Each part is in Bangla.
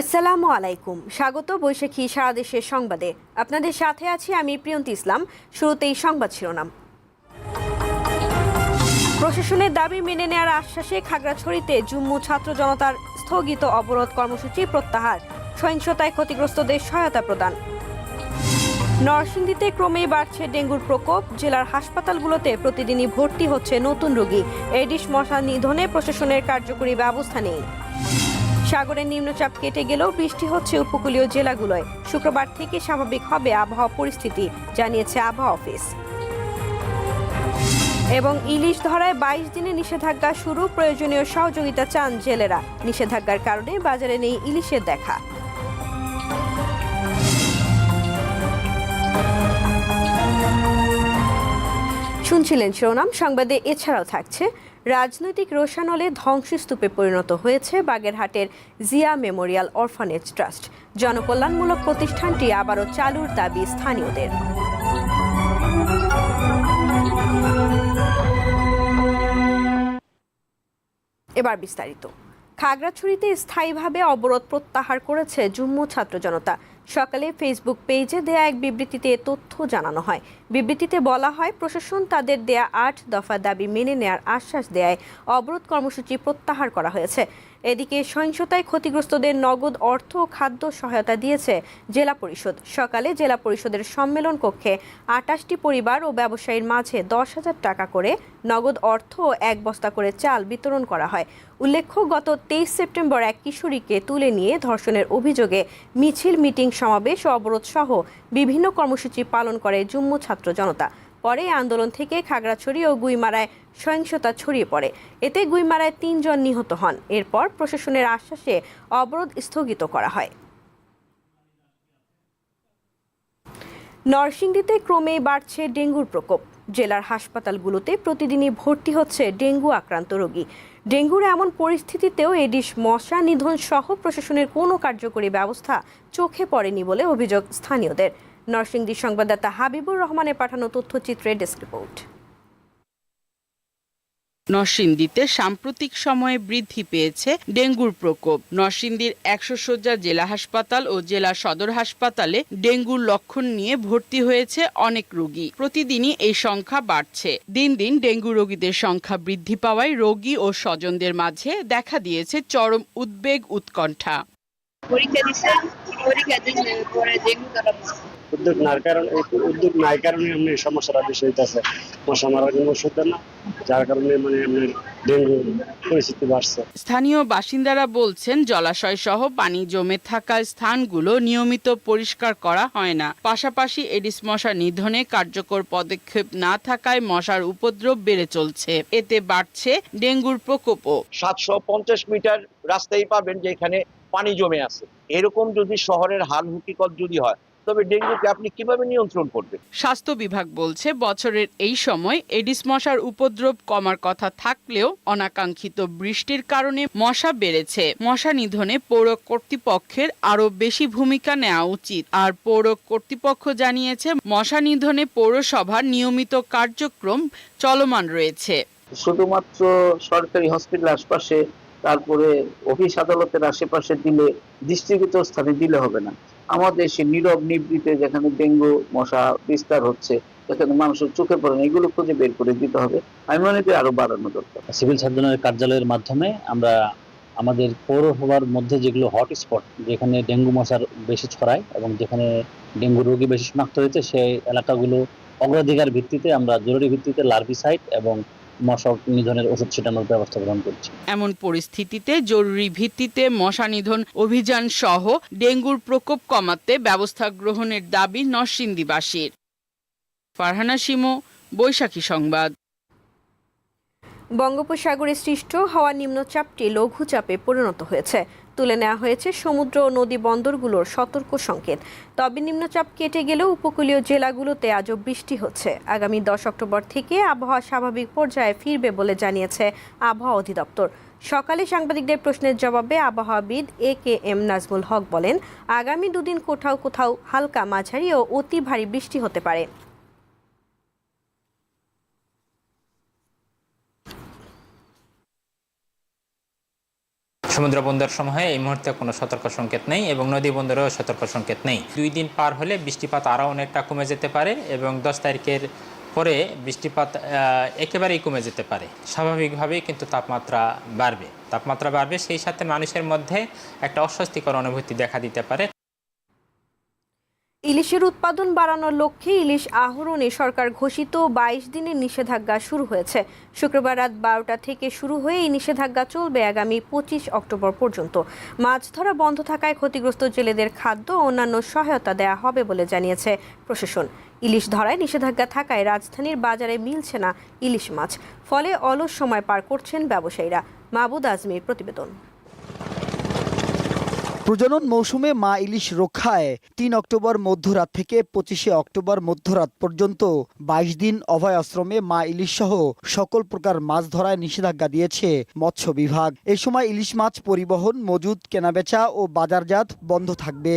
আসসালামু আলাইকুম। স্বাগত বৈশাখী সারা দেশের সংবাদে। আপনাদের সাথে আছি আমি প্রিয়ন্ত ইসলাম। শুরুতেই সংবাদ শিরোনাম। প্রশাসনের দাবি মেনে নেওয়ার আশ্বাসে খাগড়াছড়িতে জুম্মু ছাত্র জনতার স্থগিত অবরোধ কর্মসূচি প্রত্যাহার। সহিংসতায় ক্ষতিগ্রস্তদের সহায়তা প্রদান। নরসিংদীতে ক্রমেই বাড়ছে ডেঙ্গুর প্রকোপ। জেলার হাসপাতালগুলোতে প্রতিদিনই ভর্তি হচ্ছে নতুন রোগী। এডিস মশা নিধনে প্রশাসনের কার্যকরী ব্যবস্থা নেই। সাগরের নিম্নচাপ কেটে গেলেও বৃষ্টি হচ্ছে উপকূলীয় জেলাগুলোয়। শুক্রবার থেকে স্বাভাবিক হবে আবহাওয়া পরিস্থিতি, জানিয়েছে আবহাওয়া অফিস। এবং ইলিশ ধরায় বাইশ দিনে নিষেধাজ্ঞা শুরু, প্রয়োজনীয় সহযোগিতা চান জেলেরা। নিষেধাজ্ঞার কারণে বাজারে নেই ইলিশের দেখা। শুনছিলেন শিরোনাম, সংবাদে এছাড়াও থাকছে রাজনৈতিক রোশানলে ধ্বংসস্তূপে পরিণত হয়েছে বাগেরহাটের জিয়া মেমোরিয়াল অরফানেজ ট্রাস্ট। জনকল্যাণমূলক প্রতিষ্ঠানটি আবারও চালুর দাবি স্থানীয়দের। এবার বিস্তারিত। খাগড়াছড়িতে স্থায়ীভাবে অবরোধ প্রত্যাহার করেছে জুম্মু ছাত্র জনতা। সকালে ফেসবুক পেজে দেয়া এক বিবৃতিতে তথ্য জানানো হয়। বিবৃতিতে বলা হয়, প্রশাসন তাদের দেয়া আট দফা দাবি মেনে নেয়ার আশ্বাস দেয় অবরোধ কর্মসূচি প্রত্যাহার করা হয়েছে। এদিকে সহিংসতায় ক্ষতিগ্রস্তদের নগদ অর্থ ও খাদ্য সহায়তা দিয়েছে জেলা পরিষদ। সকালে জেলা পরিষদের সম্মেলন কক্ষে আটাশটি পরিবার ও ব্যবসায়ীর মাঝে দশ হাজার টাকা করে নগদ অর্থ ও এক বস্তা করে চাল বিতরণ করা হয়। উল্লেখ্য, গত তেইশ সেপ্টেম্বর এক কিশোরীকে তুলে নিয়ে ধর্ষণের অভিযোগে মিছিল, মিটিং, সমাবেশ, অবরোধ সহ বিভিন্ন কর্মসূচি পালন করে জুম্মু ছাত্র জনতা। পরে আন্দোলন থেকে খাগড়াছড়ি ও গুইমারায় সহিংসতা ছড়িয়ে পড়ে। এতে গুইমারায় তিনজন নিহত হন। এরপর প্রশাসনের আশ্বাসে অবরোধ স্থগিত করা হয়। নরসিংদীতে ক্রমেই বাড়ছে ডেঙ্গুর প্রকোপ। জেলার হাসপাতালগুলোতে প্রতিদিনই ভর্তি হচ্ছে ডেঙ্গু আক্রান্ত রোগী। ডেঙ্গুর এমন পরিস্থিতিতেও এডিস মশা নিধন সহ প্রশাসনের কোনো কার্যকরী ব্যবস্থা চোখে পড়েনি বলে অভিযোগ স্থানীয়দের। নরসিংদী সংবাদদাতা হাবিবুর রহমানের পাঠানো তথ্যচিত্রে ডেস্ক রিপোর্ট। নরসিংদীতে সাম্প্রতিক সময়ে বৃদ্ধি পেয়েছে ডেঙ্গুর প্রকোপ। নরসিংদীর একশো শয্যা জেলা হাসপাতাল ও জেলা সদর হাসপাতালে ডেঙ্গুর লক্ষণ নিয়ে ভর্তি হয়েছে অনেক রোগী। প্রতিদিনই এই সংখ্যা বাড়ছে। দিন দিন ডেঙ্গু রোগীদের সংখ্যা বৃদ্ধি পাওয়ায় রোগী ও স্বজনদের মাঝে দেখা দিয়েছে চরম উদ্বেগ উৎকণ্ঠা। পরীক্ষা পরীক্ষা পরে ডেঙ্গু। উদ্যোগ নাই কারণ উদ্যোগ নাই কারণে এমনি সমস্যাটা বেশি হইতেছে। মশা মারার জন্য ওষুধ দেন না যার কারণে মানে এমনি ডেঙ্গু পরিস্থিতি বাড়ছে। স্থানীয় বাসিন্দারা বলছেন জলাশয় সহ পানি জমে থাকা স্থানগুলো নিয়মিত পরিষ্কার করা হয় না। পাশাপাশি এডিস মশা নিধনে কার্যকর পদক্ষেপ না থাকায় মশার উপদ্রব বেড়ে চলছে। এতে বাড়ছে ডেঙ্গুর প্রকোপও। সাতশো পঞ্চাশ মিটার রাস্তায় পাবেন যেখানে পানি জমে আছে। এরকম যদি শহরের হাল হুকিকত যদি হয় তবে ডেঙ্গুকে আপনি কীভাবে নিয়ন্ত্রণ করবেন? স্বাস্থ্য বিভাগ বলছে বছরের এই সময় এডিস মশার উপদ্রব কমার কথা থাকলেও অনাকাঙ্ক্ষিত বৃষ্টির কারণে মশা বেড়েছে। মশা নিধনে পৌর কর্তৃপক্ষের আরও বেশি ভূমিকা নেওয়া উচিত। আর পৌর কর্তৃপক্ষ জানিয়েছে মশা নিধনে পৌরসভার নিয়মিত কার্যক্রম চলমান রয়েছে। শুধুমাত্র সরকারি হসপিটাল আশপাশে তারপরে অফিস আদালতের আশেপাশে দিলে দৃষ্টিগত স্থানে দিলে হবে না। আমাদের সে নীরব নিবৃতে যেখানে ডেঙ্গু, মশা বিস্তার হচ্ছে, যেখানে মানুষের চোখে পড়ে না, এগুলো খুঁজে বের করে দিতে হবে। আমি মনে করি আরও বাড়ানো দরকার। সিভিল সার্জনের কার্যালয়ের মাধ্যমে আমরা আমাদের পৌরসভার মধ্যে যেগুলো হটস্পট যেখানে ডেঙ্গু মশার বেশি ছড়ায় এবং যেখানে ডেঙ্গু রোগী বেশি শনাক্ত হয়েছে, সেই এলাকাগুলো অগ্রাধিকার ভিত্তিতে আমরা জরুরি ভিত্তিতে লার্ভিসাইড এবং মশা নিধনের ওষুধ ছিটানোর ব্যবস্থা গ্রহণ করছি। এমন পরিস্থিতিতে জরুরি ভিত্তিতে মশা নিধন অভিযান সহ ডেঙ্গুর প্রকোপ কমাতে ব্যবস্থা গ্রহণের দাবি নরসিংদীবাসীর। ফারহানা শিমু বৈশাখী সংবাদ। বঙ্গোপসাগরে সৃষ্ট হওয়া নিম্নচাপটি লঘুচাপে পরিণত হয়েছে। তুলে নেওয়া হয়েছে সমুদ্র ও নদী বন্দরগুলোর সতর্ক সংকেত। তবে নিম্নচাপ কেটে গেলেও উপকূলীয় জেলাগুলোতে আজও বৃষ্টি হচ্ছে। আগামী দশ অক্টোবর থেকে আবহাওয়া স্বাভাবিক পর্যায়ে ফিরবে বলে জানিয়েছে আবহাওয়া অধিদপ্তর। সকালে সাংবাদিকদের প্রশ্নের জবাবে আবহাওয়াবিদ এ কে এম নাজমুল হক বলেন, আগামী দুদিন কোথাও কোথাও হালকা মাঝারি ও অতি ভারী বৃষ্টি হতে পারে। সমুদ্র বন্দর সমূহে এই মুহূর্তে কোনো সতর্ক সংকেত নেই এবং নদী বন্দরেও সতর্ক সংকেত নেই। দুই দিন পার হলে বৃষ্টিপাত আরও অনেকটা কমে যেতে পারে এবং দশ তারিখের পরে বৃষ্টিপাত একেবারেই কমে যেতে পারে। স্বাভাবিকভাবেই কিন্তু তাপমাত্রা বাড়বে। তাপমাত্রা বাড়বে, সেই সাথে মানুষের মধ্যে একটা অস্বস্তিকর অনুভূতি দেখা দিতে পারে। ইলিশের উৎপাদন বাড়ানোর লক্ষ্যে ইলিশ আহরণে সরকার ঘোষিত বাইশ দিনের নিষেধাজ্ঞা শুরু হয়েছে। শুক্রবার রাত বারোটা থেকে শুরু হয়ে এই নিষেধাজ্ঞা চলবে আগামী পঁচিশ অক্টোবর পর্যন্ত। মাছ ধরা বন্ধ থাকায় ক্ষতিগ্রস্ত জেলেদের খাদ্য ও অন্যান্য সহায়তা দেওয়া হবে বলে জানিয়েছে প্রশাসন। ইলিশ ধরায় নিষেধাজ্ঞা থাকায় রাজধানীর বাজারে মিলছে না ইলিশ মাছ। ফলে অলস সময় পার করছেন ব্যবসায়ীরা। মাহবুদ আজমির প্রতিবেদন। প্রজনন মৌসুমে মা ইলিশ রক্ষায় তিন অক্টোবর মধ্যরাত থেকে পঁচিশে অক্টোবর মধ্যরাত পর্যন্ত বাইশ দিন অভয় আশ্রমে মা ইলিশ সহ সকল প্রকার মাছ ধরায় নিষেধাজ্ঞা দিয়েছে মৎস্য বিভাগ। এ সময় ইলিশ মাছ পরিবহন মজুদ কেনাবেচা ও বাজারজাত বন্ধ থাকবে।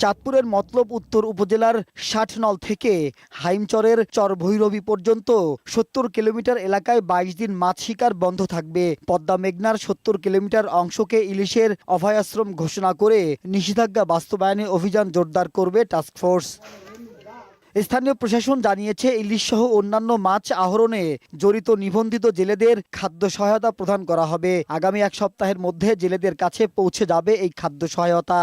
চাঁদপুরের মতলব উত্তর উপজেলার ষাটনল থেকে হাইমচরের চরভৈরবী পর্যন্ত সত্তর কিলোমিটার এলাকায় বাইশ দিন মাছ শিকার বন্ধ থাকবে। পদ্মা মেঘনার সত্তর কিলোমিটার অংশকে ইলিশের অভয়াশ্রম ঘোষণা করে নিষেধাজ্ঞা বাস্তবায়নে অভিযান জোরদার করবে টাস্কফোর্স স্থানীয় প্রশাসন জানিয়েছে ইলিশ সহ অন্যান্য মাছ আহরণে জড়িত নিবন্ধিত জেলেদের খাদ্য সহায়তা প্রদান করা হবে। আগামী এক সপ্তাহের মধ্যে জেলেদের কাছে পৌঁছে যাবে এই খাদ্য সহায়তা।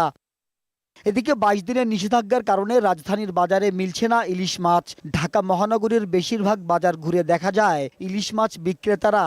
এদিকে বাইশ দিনের নিষেধাজ্ঞার কারণে রাজধানীর বাজারে মিলছে না ইলিশ মাছ। ঢাকা মহানগরীর বেশিরভাগ বাজার ঘুরে দেখা যায় ইলিশ মাছ বিক্রেতারা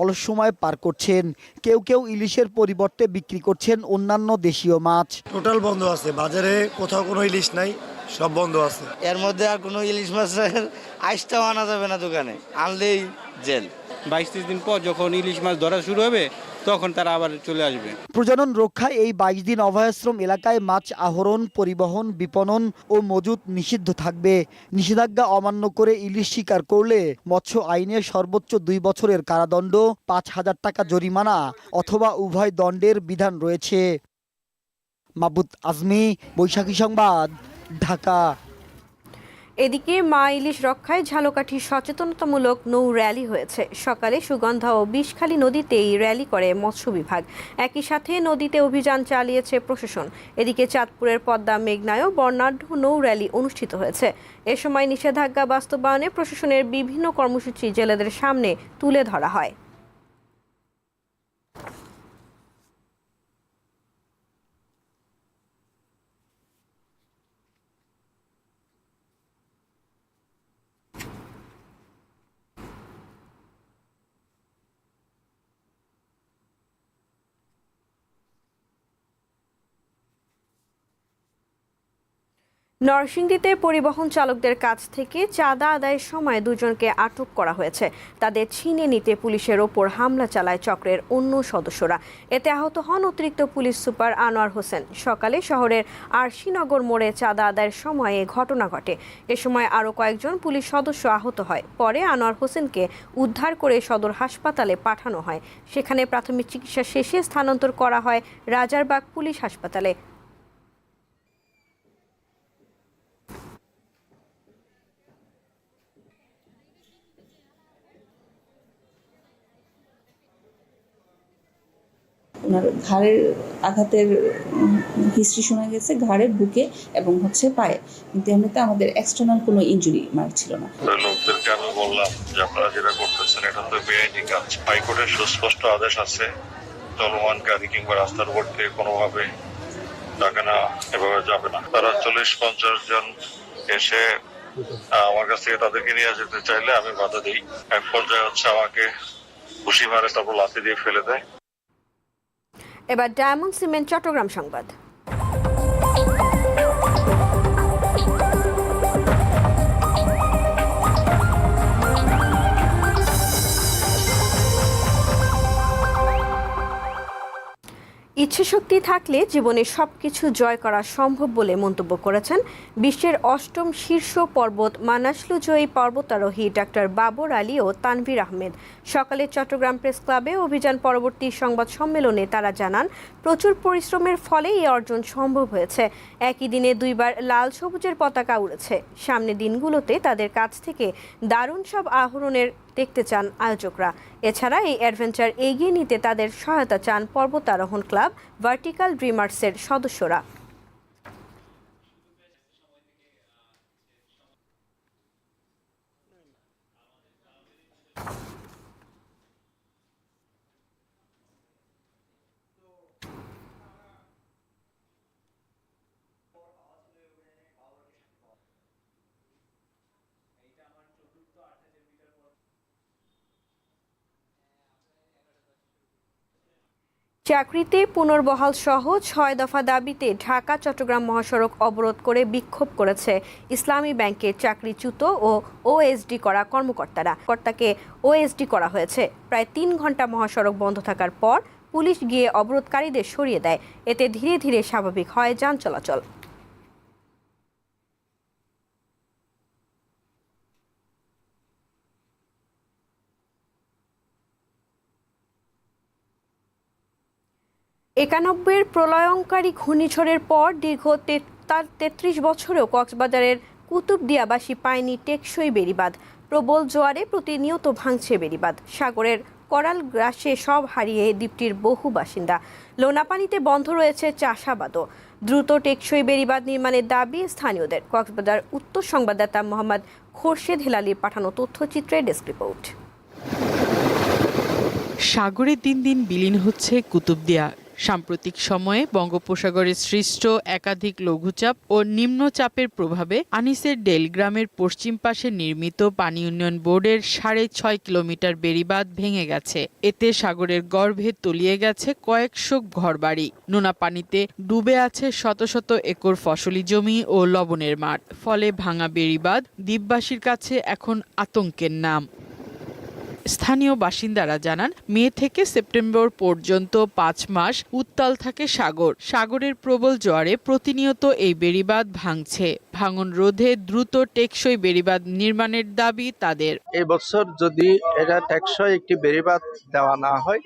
অলস সময় পার করছেন। কেউ কেউ ইলিশের পরিবর্তে বিক্রি করছেন অন্যান্য দেশীয় মাছ। টোটাল বন্ধ আছে বাজারে কোথাও কোনো ইলিশ নাই সব বন্ধ আছে। এর মধ্যে আর কোনো ইলিশ মাছের আইসটাও আনা যাবে না দোকানে আনলেই জেল। বাইশ ত্রিশ দিন পর যখন ইলিশ মাছ ধরা শুরু হবে তখন তারা আবার চলে আসবে। প্রজনন রক্ষায় এই বাইশ দিন অভয়াশ্রম এলাকায় মাছ আহরণ, পরিবহন, বিপণন ও মজুত নিষিদ্ধ থাকবে। নিষেধাজ্ঞা অমান্য করে ইলিশ শিকার করলে মৎস্য আইনে সর্বোচ্চ দুই বছরের কারাদণ্ড, পাঁচ হাজার টাকা জরিমানা অথবা উভয় দণ্ডের বিধান রয়েছে। মাবুত আজমি, বৈশাখী সংবাদ, ঢাকা। এদিকে মা ইলিশ রক্ষায় ঝালকাঠি সচেতনতামূলক নৌ র্যালি হয়েছে। সকালে সুগন্ধা ও বিষখালী নদীতে এই র্যালি করে মৎস্য বিভাগ। একই সাথে নদীতে অভিযান চালিয়েছে প্রশাসন। এদিকে চাঁদপুরের পদ্মা মেঘনায়ও বর্ণাঢ্য নৌ র্যালি অনুষ্ঠিত হয়েছে। এ সময় নিষেধাজ্ঞা বাস্তবায়নে প্রশাসনের বিভিন্ন কর্মসূচি জেলেদের সামনে তুলে ধরা হয়। নরসিংদীতে পরিবহন চালকদের কাছ থেকে চাঁদা আদায়ের সময় দুজনকে আটক করা হয়েছে। তাদের ছিনে নিতে পুলিশের ওপর হামলা চালায় চক্রের অন্য সদস্যরা। এতে আহত হন অতিরিক্ত পুলিশ সুপার আনোয়ার হোসেন। সকালে শহরের আরশিনগর মোড়ে চাঁদা আদায়ের সময় এ ঘটনা ঘটে। এ সময় আরও কয়েকজন পুলিশ সদস্য আহত হয়। পরে আনোয়ার হোসেনকে উদ্ধার করে সদর হাসপাতালে পাঠানো হয়। সেখানে প্রাথমিক চিকিৎসা শেষে স্থানান্তর করা হয় রাজারবাগ পুলিশ হাসপাতালে। ওনার ঘাড়ের আঘাতের হিস্ট্রি শোনা গেছে, ঘাড়ের বুকে এবং হচ্ছে পায়ে। কিন্তু এমনিতে আমাদের এক্সটার্নাল কোনো ইনজুরি মার ছিল না। লোকদেরকে আমি বললাম যে, আপনারা যেটা করতেছেন, এটা তো বেআইনি কাজ। হাইকোর্টের সুস্পষ্ট আদেশ আছে, চলমান গাড়ি কিংবা রাস্তার উপর থেকে কোনোভাবে টাকা না, এভাবে যাবে না। তারা চল্লিশ পঞ্চাশ জন এসে আমার কাছ থেকে তাদেরকে নিয়ে যেতে চাইলে আমি বাধা দিই। এক পর্যায়ে হচ্ছে আমাকে ঘুষি মারে, তারপর লাথি দিয়ে ফেলে দেয়। এবার ডায়মন্ড সিমেন্ট চট্টগ্রাম সংবাদ। ইচ্ছাশক্তি থাকলে জীবনে সবকিছু জয় করা সম্ভব বলে মন্তব্য করেছেন বিশ্বের অষ্টম শীর্ষ পর্বত মানাসলু জয়ী পর্বতারোহী ডাক্তার বাবর আলী ও তানভীর আহমেদ। সকালে চট্টগ্রাম প্রেস ক্লাবে অভিযান পরবর্তী সংবাদ সম্মেলনে তারা জানান, প্রচুর পরিশ্রমের ফলে এই অর্জন সম্ভব হয়েছে। একই দিনে দুইবার লাল সবুজের পতাকা উড়েছে। সামনের দিনগুলোতে তাদের কাছ থেকে দারুণ সব আহরণের দেখতে চান আয়োজকরা। এছাড়া এই অ্যাডভেঞ্চার এগিয়ে নিতে তাদের সহায়তা চান পর্বতারোহণ ক্লাব, ভার্টিক্যাল ড্রিমার্সের সদস্যরা। চাকরিতে পুনর্বহাল সহ ছয় দফা দাবিতে ঢাকা, চট্টগ্রাম মহাসড়ক অবরোধ করে বিক্ষোভ করেছে ইসলামী ব্যাংকের চাকরিচ্যুত ও ওএসডি করা কর্মকর্তারা। কর্তাকে ওএসডি করা হয়েছে। প্রায় তিন ঘণ্টা মহাসড়ক বন্ধ থাকার পর পুলিশ গিয়ে অবরোধকারীদের সরিয়ে দেয়। এতে ধীরে ধীরে স্বাভাবিক হয় যান চলাচল। একানব্বইয়ের প্রলয়ঙ্কারী ঘূর্ণিঝড়ের পর দীর্ঘ তার তেত্রিশ বছরেও কক্সবাজারের কুতুবদিয়াবাসী পায়নি টেকসই বেড়িবাঁধ। প্রবল জোয়ারে প্রতিনিয়ত ভাঙছে বেড়িবাঁধ। সাগরের করাল গ্রাসে সব হারিয়ে দ্বীপটির বহু বাসিন্দা। লোনাপানিতে বন্ধ রয়েছে চাষাবাদও। দ্রুত টেকসই বেড়িবাঁধ নির্মাণের দাবি স্থানীয়দের। কক্সবাজার উত্তর সংবাদদাতা মোহাম্মদ খোরশেদ হেলালির পাঠানো তথ্যচিত্রের ডেস্ক রিপোর্ট। সাগরে দিন দিন বিলীন হচ্ছে কুতুবদিয়া। সাম্প্রতিক সময়ে বঙ্গোপসাগরে সৃষ্ট একাধিক লঘুচাপ ও নিম্নচাপের প্রভাবে আনিসের ডেল গ্রামের পশ্চিম পাশে নির্মিত পানি উন্নয়ন বোর্ডের সাড়ে ছয় কিলোমিটার বেড়িবাঁধ ভেঙে গেছে। এতে সাগরের গর্ভে তলিয়ে গেছে কয়েকশো ঘরবাড়ি। নোনা পানিতে ডুবে আছে শত শত একর ফসলি জমি ও লবণের মাঠ। ফলে ভাঙা বেড়িবাঁধ দ্বীপবাসীর কাছে এখন আতঙ্কের নাম। স্থানীয় বাসিন্দারা জানান, মে থেকে সেপ্টেম্বর পর্যন্ত পাঁচ মাস উত্তাল থাকে সাগর। সাগরের প্রবল জোয়ারে প্রতিনিয়ত এই বেড়িবাঁধ ভাঙছে। ভাঙন রোধে দ্রুত টেকসই বেড়িবাঁধ নির্মাণের দাবি তাদের। এবছর বছর যদি এটা টেকসই একটি বেড়িবাঁধ দেওয়া না হয়,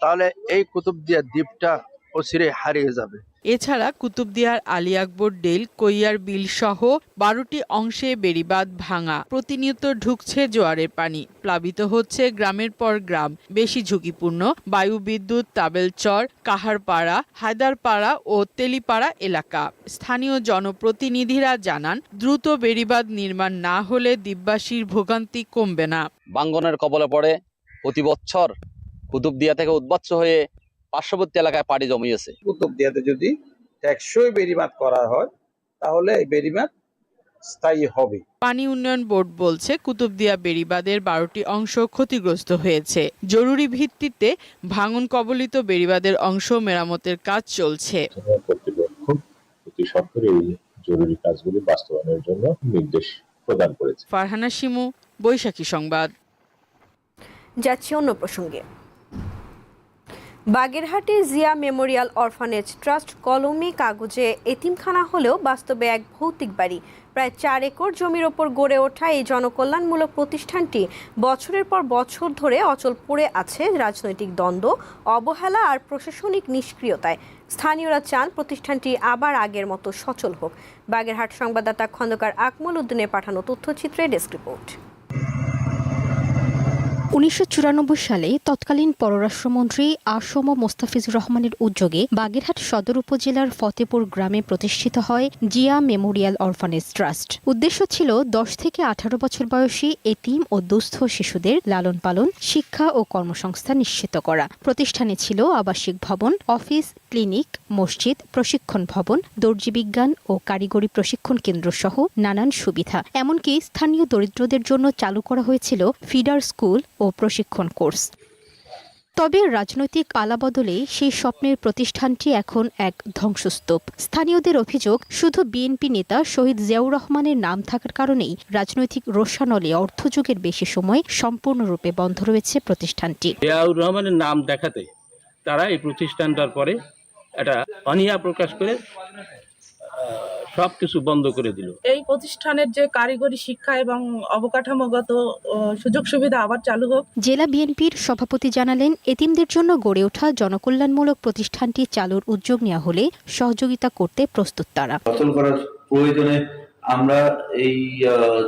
তাহলে এই কুতুবদিয়া দ্বীপটা অচিরে হারিয়ে যাবে। এছাড়া কুতুবদিয়ার আলী আকবর ডেল কৈয়ার বিল সহ বারোটি অংশে বেড়িবাঁধ ভাঙা প্রতিনিয়ত ঢুকছে জোয়ারের পানি। প্লাবিত হচ্ছে গ্রামের পর গ্রাম। বেশি ঝুঁকিপূর্ণ বায়ু বিদ্যুৎ তাবেলচর কাহারপাড়া হায়দারপাড়া ও তেলিপাড়া এলাকা। স্থানীয় জনপ্রতিনিধিরা জানান দ্রুত বেড়িবাঁধ নির্মাণ না হলে দ্বীপবাসীর ভোগান্তি কমবে না। বাঙ্গনের কবলে পড়ে প্রতি বছর কুতুবদিয়া থেকে উদ্বাচ্য হয়ে পার্শ্ববর্তী এলাকায় পাড়ি জমিয়েছে। কুতুবদিয়াতে যদি টেকসই বেড়িবাঁধ করা হয় তাহলে এই বেড়িবাঁধ স্থায়ী হবে। পানি উন্নয়ন বোর্ড বলছে কুতুবদিয়া বেড়িবাঁধের বারোটি অংশ ক্ষতিগ্রস্ত হয়েছে। জরুরি ভিত্তিতে ভাঙন কবলিত বেড়িবাঁধের অংশ মেরামতের কাজ চলছে। জরুরি কাজগুলি বাস্তবায়নের জন্য নির্দেশ প্রদান করেছে। ফারহানা শিমু বৈশাখী সংবাদ। যাচ্ছে অন্য প্রসঙ্গে। বাগেরহাটে জিয়া মেমোরিয়াল অরফানেজ ট্রাস্ট কলমে কাগজে এতিমখানা হলেও বাস্তবে এক ভৌতিক বাড়ি। প্রায় চার একর জমির ওপর গড়ে ওঠা এই জনকল্যাণমূলক প্রতিষ্ঠানটি বছরের পর বছর ধরে অচল পড়ে আছে রাজনৈতিক দ্বন্দ্ব, অবহেলা আর প্রশাসনিক নিষ্ক্রিয়তায়। স্থানীয়রা চান প্রতিষ্ঠানটি আবার আগের মতো সচল হোক। বাগেরহাট সংবাদদাতা খন্দকার আকমল উদ্দিনের পাঠানো তথ্যচিত্রে ডেস্ক রিপোর্ট। উনিশশো চুরানব্বই সালে তৎকালীন পররাষ্ট্রমন্ত্রী আসম মোস্তাফিজুর রহমানের উদ্যোগে বাগেরহাট সদর উপজেলার ফতেপুর গ্রামে প্রতিষ্ঠিত হয় জিয়া মেমোরিয়াল অরফানেজ ট্রাস্ট। উদ্দেশ্য ছিল দশ থেকে আঠারো বছর বয়সী এতিম ও দুস্থ শিশুদের লালন পালন শিক্ষা ও কর্মসংস্থান নিশ্চিত করা। প্রতিষ্ঠানে ছিল আবাসিক ভবন, অফিস, ক্লিনিক, মসজিদ, প্রশিক্ষণ ভবন, দর্জি বিজ্ঞান ও কারিগরি প্রশিক্ষণ কেন্দ্র সহ নানান সুবিধা। এমনকি স্থানীয় দরিদ্রদের জন্য চালু করা হয়েছিল ফিডার স্কুল ও প্রশিক্ষণ কোর্স। তবে রাজনৈতিক পালাবদলে সেই স্বপ্নের প্রতিষ্ঠানটি এখন এক ধ্বংসস্তূপ। স্থানীয়দের অভিযোগ, শুধু বিএনপি নেতা শহীদ জিয়াউর রহমানের নাম থাকার কারণেই রাজনৈতিক রোষানলে অর্থযুগের বেশি সময় সম্পূর্ণরূপে বন্ধ রয়েছে প্রতিষ্ঠানটি। জিয়াউর রহমানের নাম দেখাতে তারা এই প্রতিষ্ঠানটার পরে একটা অনীহা প্রকাশ করে সব কিছু বন্ধ করে দিল। এই প্রতিষ্ঠানের যে কারিগরি শিক্ষা এবং অবকাঠামোগত সুযোগ সুবিধা আবার চালু হোক। জেলা বিএনপির সভাপতি জানালেন এতিমদের জন্য গড়ে ওঠা জনকল্যাণমূলক প্রতিষ্ঠানটি চালুর উদ্যোগ নেওয়া হলে সহযোগিতা করতে প্রস্তুত তারা। সচল করার প্রয়োজনে আমরা এই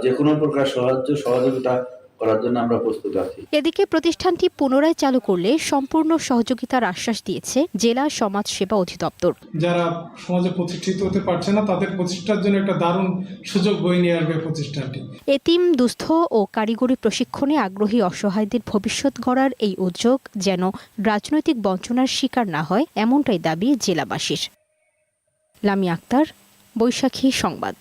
যে কোনো প্রকার সাহায্য সহযোগিতা করার জন্য আমরা প্রস্তুত আছি। এদিকে প্রতিষ্ঠানটি পুনরায় চালু করলে সম্পূর্ণ সহযোগিতার আশ্বাস দিয়েছে জেলা সমাজ সেবা অধিদপ্তর। যারা সমাজে প্রতিষ্ঠিত হতে পারছে না তাদের প্রতিষ্ঠার জন্য একটা দারুণ সুযোগ বয়ে নিয়ে আসবে প্রতিষ্ঠানটি। এতিম দুস্থ ও কারিগরি প্রশিক্ষণে আগ্রহী অসহায়দের ভবিষ্যৎ গড়ার এই উদ্যোগ যেন রাজনৈতিক বঞ্চনার শিকার না হয় এমনটাই দাবি জেলাবাসীর। লামি আক্তার বৈশাখী সংবাদ।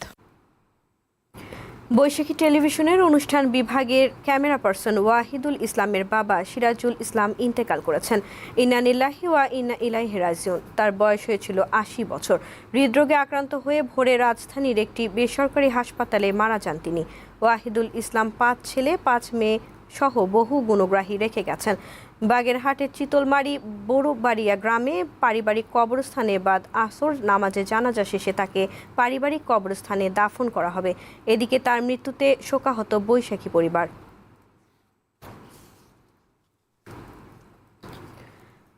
বৈশাখী টেলিভিশনের অনুষ্ঠান বিভাগের ক্যামেরা পার্সন ওয়াহিদুল ইসলামের বাবা সিরাজুল ইসলাম ইন্তেকাল করেছেন। ইন্নানিল্লাহি ওয়া ইন্না ইলাইহি রাজিউন। তার বয়স হয়েছিল আশি বছর। হৃদরোগে আক্রান্ত হয়ে ভোরে রাজধানীর একটি বেসরকারি হাসপাতালে মারা যান তিনি। ওয়াহিদুল ইসলাম পাঁচ ছেলে, পাঁচ মেয়ে সহ বহু গুণগ্রাহী রেখে গেছেন। বাগেরহাটের চিতলমারি বড়বাড়িয়া গ্রামে পারিবারিক কবরস্থানে বাদ আসর নামাজে জানাজা শেষে তাকে পারিবারিক কবরস্থানে দাফন করা হবে। এদিকে তার মৃত্যুতে শোকাহত বৈশাখী পরিবার।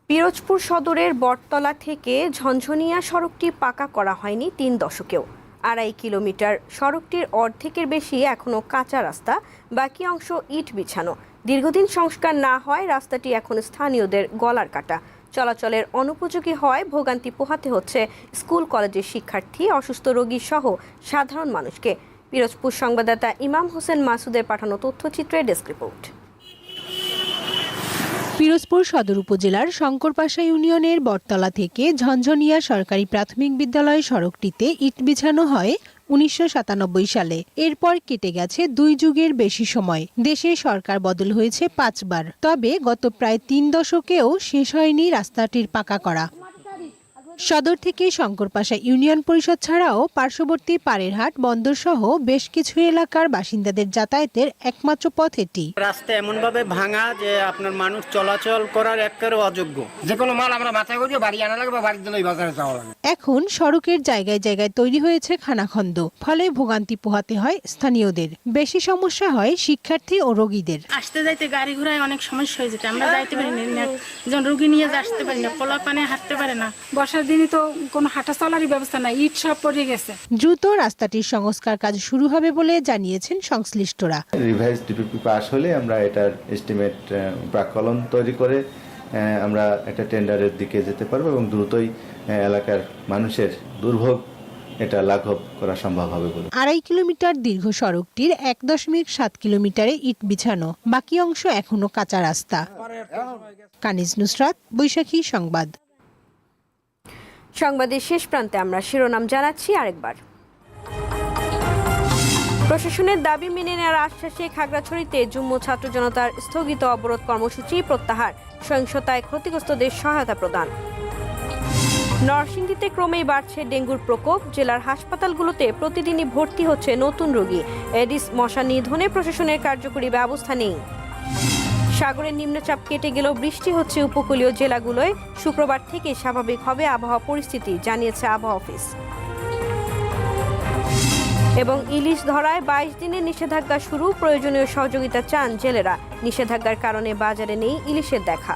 পিরোজপুর সদরের বটতলা থেকে ঝনঝনিয়া সড়কটি পাকা করা হয়নি তিন দশকেও। আড়াই কিলোমিটার সড়কটির অর্ধেকের বেশি এখনও কাঁচা রাস্তা, বাকি অংশ ইট বিছানো। দীর্ঘদিন সংস্কার না হয়, রাস্তাটি এখন স্থানীয়দের গলার কাটা। চলাচলের অনুপযোগী হয় ভোগান্তি পোহাতে হচ্ছে স্কুল, কলেজের শিক্ষার্থী, অসুস্থ রোগী সহ সাধারণ মানুষকে। পিরোজপুর সংবাদদাতা ইমাম হোসেন মাসুদের পাঠানো তথ্যচিত্রের ডেস্ক রিপোর্ট। পিরোজপুর সদর উপজেলার শঙ্করপাশা ইউনিয়নের বটতলা থেকে ঝনঝনিয়া সরকারি প্রাথমিক বিদ্যালয় সড়কটিতে ইট বিছানো হয় উনিশশো সাতানব্বই সালে। এরপর কেটে গেছে দুই যুগের বেশি সময়। দেশে সরকার বদল হয়েছে পাঁচবার। তবে গত প্রায় তিন দশকেও শেষ হয়নি রাস্তাটির পাকা করা। সদর থেকে শঙ্করপাশা ইউনিয়ন পরিষদ ছাড়াও পার্শ্ববর্তী পাড়েরহাট বন্দর সহ বেশ কিছু এলাকার বাসিন্দাদের যাতায়াতের একমাত্র পথ এটি। রাস্তা এমন ভাবে ভাঙা যে আপনার মানুষ চলাচল করার একেবারে অযোগ্য। যে কোনো মাল আমরা মাথায় করি বাড়ি আনা লাগবে বাড়ির জন্য বাজারে যাওয়া লাগে এখন সড়কের জায়গায় জায়গায় তৈরি হয়েছে খানাখন্দ ফলে ভোগান্তি পোহাতে হয় স্থানীয়দের। বেশি সমস্যা হয় শিক্ষার্থী ও রোগীদের। আসতে যাইতে গাড়ি ঘোড়ায় অনেক সমস্যা হয়ে যেতে আমরা যাইতে পারি না যেমন রুগী নিয়ে আসতে পারি না পোলা পানে হাঁটতে পারে না বর্ষার দিনে তো কোনো হাঁটা চলারই ব্যবস্থা নাই ইট সব পড়ে গেছে। দ্রুত রাস্তাটির সংস্কার কাজ শুরু হবে বলে জানিয়েছেন সংশ্লিষ্টরা। রিভাইজ ডিপিপি পাস হলে আমরা এটার এস্টিমেট প্রাকলন তৈরি করে আমরা একটা টেন্ডারের দিকে যেতে পারব এবং দ্রুতই এলাকার মানুষের দুর্ভোগ এটা লাঘব করা সম্ভব হবে বলে। আড়াই কিলোমিটার দীর্ঘ সড়কটির এক দশমিক সাত কিলোমিটারে ইট বিছানো বাকি অংশ এখনও কাঁচা রাস্তা। কানিজ নুসরাত বৈশাখী সংবাদ। সংবাদের শেষ প্রান্তে আমরা শিরোনাম জানাচ্ছি আরেকবার। প্রশাসনের দাবি মেনে নেওয়ার আশ্বাসে খাগড়াছড়িতে যুগ্ম ছাত্র জনতার স্থগিত অবরোধ কর্মসূচি প্রত্যাহার, সহিংসতায় ক্ষতিগ্রস্তদের সহায়তা প্রদান। নরসিংদীতে ক্রমেই বাড়ছে ডেঙ্গুর প্রকোপ, জেলার হাসপাতালগুলোতে প্রতিদিনই ভর্তি হচ্ছে নতুন রোগী। এডিস মশা নিধনে প্রশাসনের কার্যকরী ব্যবস্থা নেই। সাগরের নিম্নচাপ কেটে গেলেও বৃষ্টি হচ্ছে উপকূলীয় জেলাগুলোয়। শুক্রবার থেকে স্বাভাবিক হবে আবহাওয়া পরিস্থিতি, জানিয়েছে আবহাওয়া অফিস। এবং ইলিশ ধরায় বাইশ দিনের নিষেধাজ্ঞা শুরু, প্রয়োজনীয় সহযোগিতা চান জেলেরা। নিষেধাজ্ঞার কারণে বাজারে নেই ইলিশের দেখা।